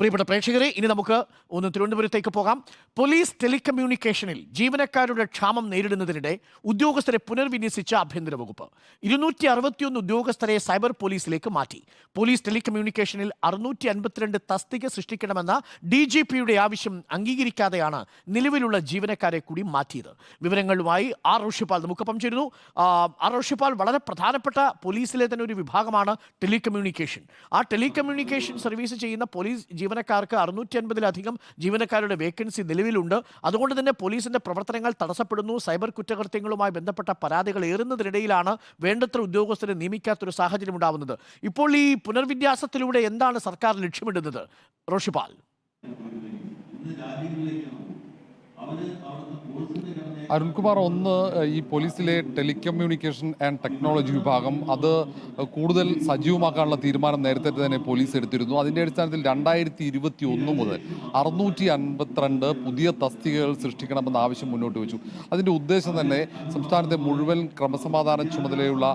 പ്രിയപ്പെട്ട പ്രേക്ഷകരെ ഇനി നമുക്ക് ഒന്ന് തിരുവനന്തപുരത്തേക്ക് പോകാം. പോലീസ് ടെലികമ്മ്യൂണിക്കേഷനിൽ ജീവനക്കാരുടെ ക്ഷാമം നേരിടുന്നതിനിടെ ഉദ്യോഗസ്ഥരെ പുനർവിന്യസിച്ച ആഭ്യന്തര വകുപ്പ് ഇരുന്നൂറ്റി അറുപത്തിയൊന്ന് ഉദ്യോഗസ്ഥരെ സൈബർ പോലീസിലേക്ക് മാറ്റി. പോലീസ് ടെലികമ്മ്യൂണിക്കേഷനിൽ അറുന്നൂറ്റി അൻപത്തിരണ്ട് തസ്തിക സൃഷ്ടിക്കണമെന്ന ഡി ജി പിയുടെ ആവശ്യം അംഗീകരിക്കാതെയാണ് നിലവിലുള്ള ജീവനക്കാരെ കൂടി മാറ്റിയത്. വിവരങ്ങളുമായി ആർ റോഷിപ്പാൽ നമുക്കൊപ്പം ചേരുന്നു ആർ റോഷിപ്പാൽ വളരെ പ്രധാനപ്പെട്ട പോലീസിലെ തന്നെ ഒരു വിഭാഗമാണ് ടെലികമ്മ്യൂണിക്കേഷൻ. ആ ടെലികമ്മ്യൂണിക്കേഷൻ സർവീസ് ചെയ്യുന്ന പോലീസ് ജീവനക്കാർക്ക് അറുന്നൂറ്റി അൻപതിലധികം ജീവനക്കാരുടെ വേക്കൻസി നിലവിലുണ്ട്. അതുകൊണ്ട് തന്നെ പോലീസിന്റെ പ്രവർത്തനങ്ങൾ തടസ്സപ്പെടുന്നു. സൈബർ കുറ്റകൃത്യങ്ങളുമായി ബന്ധപ്പെട്ട പരാതികൾ ഏറുന്നതിനിടയിലാണ് വേണ്ടത്ര ഉദ്യോഗസ്ഥരെ നിയമിക്കാത്തൊരു സാഹചര്യം ഉണ്ടാവുന്നത്. ഇപ്പോൾ ഈ പുനർവിന്യാസത്തിലൂടെ എന്താണ് സർക്കാർ ലക്ഷ്യമിടുന്നത്? റോഷിപാൽ. അരുൺകുമാർ ഒന്ന് ഈ പോലീസിലെ ടെലികമ്മ്യൂണിക്കേഷൻ ആൻഡ് ടെക്നോളജി വിഭാഗം. അത് കൂടുതൽ സജീവമാക്കാനുള്ള തീരുമാനം നേരത്തെ തന്നെ പോലീസ് എടുത്തിരുന്നു. അതിന്റെ അടിസ്ഥാനത്തിൽ രണ്ടായിരത്തി ഇരുപത്തി ഒന്ന് മുതൽ അറുന്നൂറ്റി അൻപത്തിരണ്ട് പുതിയ തസ്തികകൾ സൃഷ്ടിക്കണമെന്ന ആവശ്യം മുന്നോട്ട് വെച്ചു. അതിന്റെ ഉദ്ദേശം തന്നെ സംസ്ഥാനത്തെ മുഴുവൻ ക്രമസമാധാന ചുമതലയുള്ള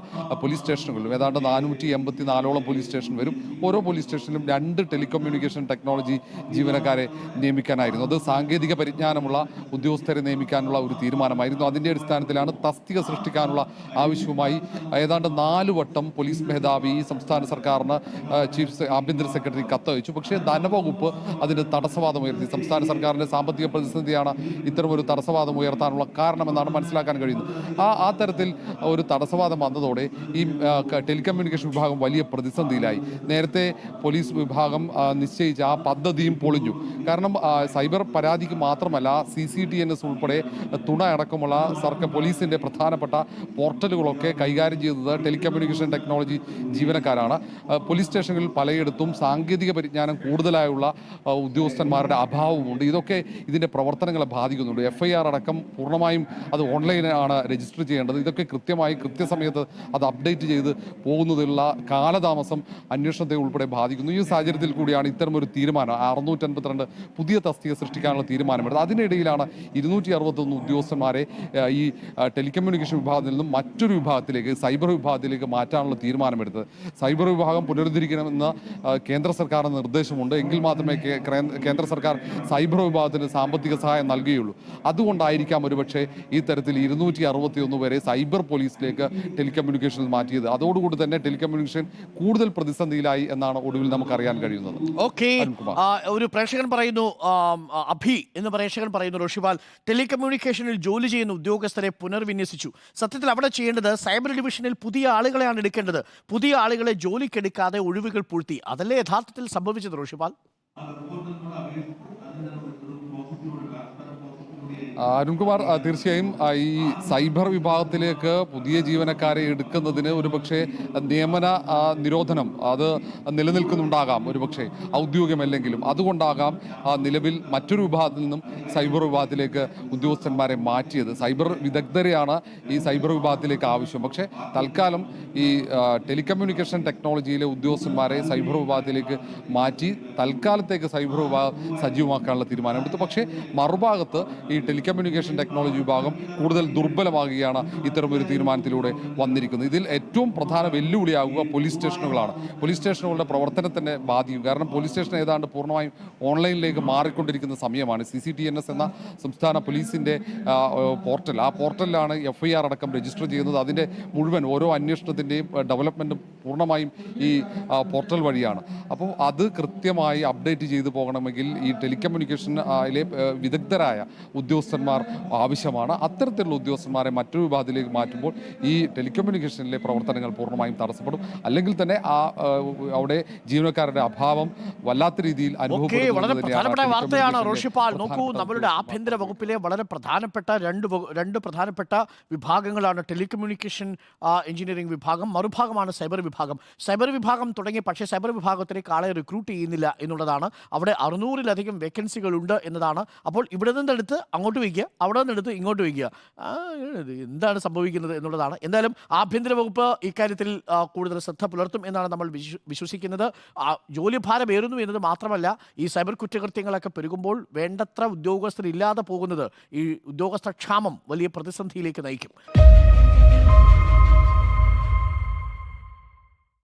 പോലീസ് സ്റ്റേഷനുകളിലും ഏതാണ്ട് നാനൂറ്റി എൺപത്തി നാലോളം പോലീസ് സ്റ്റേഷൻ വരും. ഓരോ പോലീസ് സ്റ്റേഷനിലും രണ്ട് ടെലികമ്മ്യൂണിക്കേഷൻ ടെക്നോളജി ജീവനക്കാരെ നിയമിക്കാനായിരുന്നു. അത് സാങ്കേതിക പരിജ്ഞാനമുള്ള ഉദ്യോഗസ്ഥരെ നിയമിക്കാനുള്ള ഒരു തീരുമാനമായിരുന്നു. അതിന്റെ അടിസ്ഥാനത്തിലാണ് തസ്തിക സൃഷ്ടിക്കാനുള്ള ആവശ്യവുമായി ഏതാണ്ട് നാല് വട്ടം പോലീസ് മേധാവി സംസ്ഥാന സർക്കാരിന് ചീഫ് ആഭ്യന്തര സെക്രട്ടറി കത്തയച്ചു. പക്ഷേ ധനവകുപ്പ് അതിന് തടസ്സവാദം ഉയർത്തി. സംസ്ഥാന സർക്കാരിന്റെ സാമ്പത്തിക പ്രതിസന്ധിയാണ് ഇത്തരമൊരു തടസ്സവാദം ഉയർത്താനുള്ള കാരണമെന്നാണ് മനസ്സിലാക്കാൻ കഴിയുന്നത്. ആ ആ തരത്തിൽ ഒരു തടസ്സവാദം വന്നതോടെ ഈ ടെലികമ്മ്യൂണിക്കേഷൻ വിഭാഗം വലിയ പ്രതിസന്ധിയിലായി. നേരത്തെ പോലീസ് വിഭാഗം നിശ്ചയിച്ച ആ പദ്ധതിയും പൊളിഞ്ഞു. കാരണം സൈബർ പരാതിക്ക് മാത്രമല്ല C C T N S ഉൾപ്പെടെ തുണ അടക്കമുള്ള സർക്കാർ പോലീസിന്റെ പ്രധാനപ്പെട്ട പോർട്ടലുകളൊക്കെ കൈകാര്യം ചെയ്തത് ടെലികമ്മ്യൂണിക്കേഷൻ ടെക്നോളജി ജീവനക്കാരാണ്. പോലീസ് സ്റ്റേഷനുകളിൽ പലയിടത്തും സാങ്കേതിക പരിജ്ഞാനം കൂടുതലായുള്ള ഉദ്യോഗസ്ഥന്മാരുടെ അഭാവമുണ്ട്. ഇതൊക്കെ ഇതിന്റെ പ്രവർത്തനങ്ങളെ ബാധിക്കുന്നുണ്ട്. എഫ് ഐ ആർ അടക്കം പൂർണമായും അത് ഓൺലൈനാണ് രജിസ്റ്റർ ചെയ്യേണ്ടത്. ഇതൊക്കെ കൃത്യമായി കൃത്യസമയത്ത് അത് അപ്ഡേറ്റ് ചെയ്ത് പോകുന്നതിലുള്ള കാലതാമസം അന്വേഷണത്തെ ഉൾപ്പെടെ ബാധിക്കുന്നു. ഈ സാഹചര്യത്തിൽ കൂടിയാണ് ഇത്തരമൊരു തീരുമാനം അറുന്നൂറ്റൻപത്തിരണ്ട് പുതിയ തസ്തിക സൃഷ്ടിക്കാനുള്ള തീരുമാനമെടുത്തത്. അതിനിടയിലാണ് ഇരുന്നൂറ്റി അറുപത്തൊന്ന് ഉദ്യോഗസ്ഥന്മാരെ ഈ ടെലികമ്മ്യൂണിക്കേഷൻ വിഭാഗത്തിൽ നിന്നും മറ്റൊരു വിഭാഗത്തിലേക്ക് സൈബർ വിഭാഗത്തിലേക്ക് മാറ്റാനുള്ള തീരുമാനമെടുത്തത്. സൈബർ വിഭാഗം പുനരുദ്ധരിക്കണമെന്ന് കേന്ദ്ര സർക്കാരിന് നിർദ്ദേശമുണ്ട്. എങ്കിൽ മാത്രമേ കേന്ദ്ര സർക്കാർ സൈബർ വിഭാഗത്തിന് സാമ്പത്തിക സഹായം നൽകുകയുള്ളൂ. അതുകൊണ്ടായിരിക്കാം ഒരുപക്ഷെ ഈ തരത്തിൽ ഇരുന്നൂറ്റി അറുപത്തിയൊന്ന് വരെ സൈബർ പോലീസിലേക്ക് ടെലികമ്മ്യൂണിക്കേഷനിൽ മാറ്റിയത്. അതോടുകൂടി തന്നെ ടെലികമ്മ്യൂണിക്കേഷൻ കൂടുതൽ പ്രതിസന്ധിയിലായി എന്നാണ് ഒടുവിൽ നമുക്കറിയാൻ കഴിയുന്നത്. ഓക്കെ. ഒരു പ്രേക്ഷകൻ പറയുന്നു അഭി എന്ന് പ്രേക്ഷകൻ പറയുന്നു ഋഷിപാൽ ടെലികമ്മ്യൂണിക്കേഷനിൽ ജോലി ചെയ്യുന്ന ഉദ്യോഗസ്ഥരെ പുനർവിന്യസിച്ചു. സത്യത്തിൽ അവിടെ ചെയ്യേണ്ടത് സൈബർ ഡിവിഷനിൽ പുതിയ ആളുകളെയാണ് എടുക്കേണ്ടത്. പുതിയ ആളുകളെ ജോലിക്കെടുക്കാതെ ഒഴിവുകൾ പൂഴ്ത്തി. അതല്ലേ യഥാർത്ഥത്തിൽ സംഭവിച്ചത് ഋഷിപാൽ ആ, അരുൺകുമാർ തീർച്ചയായും ഈ സൈബർ വിഭാഗത്തിലേക്ക് പുതിയ ജീവനക്കാരെ എടുക്കുന്നതിന് ഒരുപക്ഷെ നിയമന നിരോധനം അത് നിലനിൽക്കുന്നുണ്ടാകാം. ഒരുപക്ഷെ ഔദ്യോഗികമല്ലെങ്കിലും അതുകൊണ്ടാകാം നിലവിൽ മറ്റൊരു വിഭാഗത്തിൽ നിന്നും സൈബർ വിഭാഗത്തിലേക്ക് ഉദ്യോഗസ്ഥന്മാരെ മാറ്റിയത്. സൈബർ വിദഗ്ധരെയാണ് ഈ സൈബർ വിഭാഗത്തിലേക്ക് ആവശ്യം. പക്ഷേ തൽക്കാലം ഈ ടെലികമ്മ്യൂണിക്കേഷൻ ടെക്നോളജിയിലെ ഉദ്യോഗസ്ഥന്മാരെ സൈബർ വിഭാഗത്തിലേക്ക് മാറ്റി തൽക്കാലത്തേക്ക് സൈബർ വിഭാഗം സജീവമാക്കാനുള്ള തീരുമാനമെടുത്തു. പക്ഷേ മറുഭാഗത്ത് ഈ ടെലികമ്മ്യൂണിക്കേഷൻ ടെക്നോളജി വിഭാഗം കൂടുതൽ ദുർബലമാകുകയാണ് ഇത്തരമൊരു തീരുമാനത്തിലൂടെ വന്നിരിക്കുന്നത്. ഇതിൽ ഏറ്റവും പ്രധാന വെല്ലുവിളിയാകുക പോലീസ് സ്റ്റേഷനുകളാണ്. പോലീസ് സ്റ്റേഷനുകളുടെ പ്രവർത്തനത്തിനെ ബാധിക്കും. കാരണം പോലീസ് സ്റ്റേഷൻ ഏതാണ്ട് പൂർണമായും ഓൺലൈനിലേക്ക് മാറിക്കൊണ്ടിരിക്കുന്ന സമയമാണ്. C C T N S എന്ന സംസ്ഥാന പോലീസിന്റെ പോർട്ടൽ. ആ പോർട്ടലിലാണ് എഫ് ഐ ആർ അടക്കം രജിസ്റ്റർ ചെയ്യുന്നത്. അതിന്റെ മുഴുവൻ ഓരോ അന്വേഷണത്തിന്റെയും ഡെവലപ്മെന്റും പൂർണമായും ഈ പോർട്ടൽ വഴിയാണ്. അപ്പോൾ അത് കൃത്യമായി അപ്ഡേറ്റ് ചെയ്തു പോകണമെങ്കിൽ ഈ ടെലികമ്മ്യൂണിക്കേഷൻ വിദഗ്ധരായ വിദഗ്ധരായ ഉദ്യോഗസ്ഥന്മാർ ആവശ്യമാണ്. അത്തരത്തിലുള്ള ഉദ്യോഗസ്ഥന്മാരെ മറ്റൊരു വിഭാഗത്തിലേക്ക് മാറ്റുമ്പോൾ ഈ ടെലികമ്മ്യൂണിക്കേഷനിലെ പ്രവർത്തനങ്ങൾ പൂർണമായും തടസ്സപ്പെടും. അല്ലെങ്കിൽ തന്നെ ആ അവിടെ ജീവനക്കാരുടെ അഭാവം വല്ലാത്ത രീതിയിൽ റോഷിപ്പാൽ. നോക്കൂ നമ്മളുടെ ആഭ്യന്തര വകുപ്പിലെ വളരെ പ്രധാനപ്പെട്ട രണ്ട് രണ്ട് പ്രധാനപ്പെട്ട വിഭാഗങ്ങളാണ് ടെലികമ്മ്യൂണിക്കേഷൻ എഞ്ചിനീയറിംഗ് വിഭാഗം മറുഭാഗമാണ് സൈബർ വിഭാഗം. സൈബർ വിഭാഗം തുടങ്ങി പക്ഷേ സൈബർ വിഭാഗത്തിലേക്ക് ആളെ റിക്രൂട്ട് ചെയ്യുന്നില്ല എന്നുള്ളതാണ്. അവിടെ അറുന്നൂറിലധികം വേക്കൻസികൾ ഉണ്ട് എന്നതാണ്. അപ്പോൾ ഇവിടെ നിന്നെടുത്ത് അങ്ങോട്ട് വയ്ക്കുക അവിടെ നിന്ന് എടുത്ത് ഇങ്ങോട്ട് വയ്ക്കുക. എന്താണ് സംഭവിക്കുന്നത് എന്നുള്ളതാണ്. എന്തായാലും ആഭ്യന്തര വകുപ്പ് ഇക്കാര്യത്തിൽ കൂടുതൽ ശ്രദ്ധ പുലർത്തും എന്നാണ് നമ്മൾ വിശ്വ- വിശ്വസിക്കുന്നത്. ജോലിഭാരം ഏറുന്നു എന്നത് മാത്രമല്ല ഈ സൈബർ കുറ്റകൃത്യങ്ങളൊക്കെ പെരുകുമ്പോൾ വേണ്ടത്ര ഉദ്യോഗസ്ഥരില്ലാതെ പോകുന്നത് ഈ ഉദ്യോഗസ്ഥക്ഷാമം വലിയ പ്രതിസന്ധിയിലേക്ക് നയിക്കും.